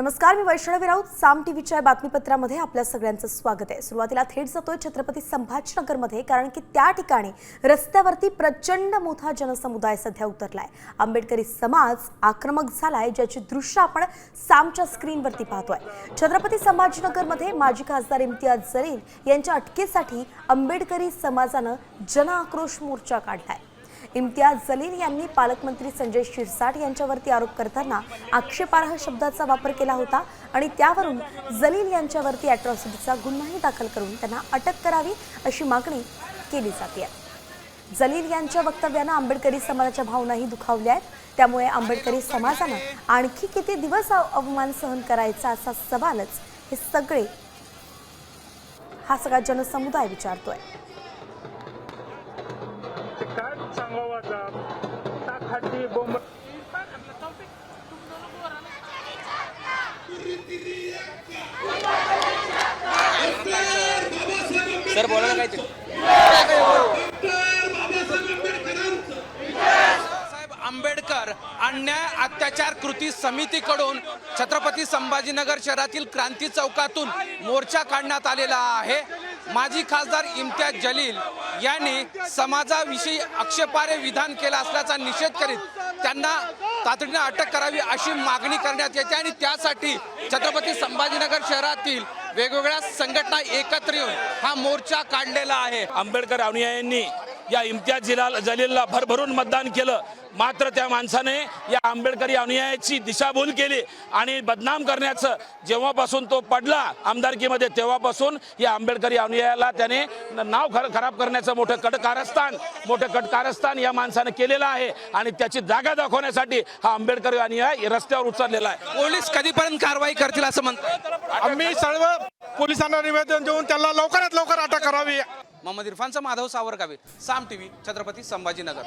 नमस्कार मी वैष्णवी राऊत साम टीव्हीच्या बातमीपत्रामध्ये आपल्या सगळ्यांचं स्वागत आहे. सुरुवातीला थेट जातोय छत्रपती संभाजीनगरमध्ये कारण की त्या ठिकाणी रस्त्यावरती प्रचंड मोठा जनसमुदाय सध्या उतरलाय. आंबेडकरी समाज आक्रमक झालाय ज्याची दृश्य आपण सामच्या स्क्रीनवरती पाहतोय. छत्रपती संभाजीनगरमध्ये माजी खासदार इम्तियाज जलील यांच्या अटकेसाठी आंबेडकरी समाजानं जनआक्रोश मोर्चा काढलाय. इम्तियाज जलील यांनी पालकमंत्री संजय शिरसाट यांच्यावरती आरोप करताना आक्षेपार्ह शब्दाचा वापर केला होता आणि त्यावरून जलील यांच्यावरती अॅट्रॉसिटीचा गुन्हाही दाखल करून त्यांना अटक करावी अशी मागणी केली जाते. जलील यांच्या वक्तव्यानं आंबेडकरी समाजाच्या भावनाही दुखावल्या आहेत. त्यामुळे आंबेडकरी समाजानं आणखी किती दिवस अवमान सहन करायचा असा सवालच हे सगळे हा सगळा जनसमुदाय विचारतोय. सर बोला ना काहीतरी साहेब आंबेडकर अन्याय अत्याचार कृती समितीकडून छत्रपती संभाजीनगर शहरातील क्रांती चौकातून मोर्चा काढण्यात आलेला आहे. माजी खासदार इम्तियाज जलील यांनी समाजाविषयी आक्षेपार्ह विधान केलं असल्याचा निषेध करीत त्यांना तातडीने अटक करावी अशी मागणी करण्यात येते आणि त्यासाठी छत्रपती संभाजीनगर शहरातील वेगवेगळ्या संघटना एकत्र येऊन हा मोर्चा काढलेला आहे. आंबेडकर अनुयायांनी या इम्तियाज जिलाल जलीलला भरभरून मतदान केलं. मात्र त्या माणसाने या आंबेडकरी अनुयायाची दिशाभूल केली आणि बदनाम करण्याचं जेव्हापासून तो पडला आमदारकीमध्ये तेव्हापासून या आंबेडकरी अनुयायाला त्याने नाव खर खराब करण्याचं मोठं कटकारस्थान मोठं कटकारस्थान या माणसानं केलेलं आहे आणि त्याची जागा दाखवण्यासाठी हा आंबेडकरी अनुयाय रस्त्यावर उचललेला आहे. पोलीस कधीपर्यंत कारवाई करतील असं म्हणतात आम्ही सर्व पोलिसांना निवेदन देऊन त्याला लवकरात लवकर अटक करावी. मोहम्मद इरफानचा माधव सावरगावे साम टी व्ही छत्रपती संभाजीनगर.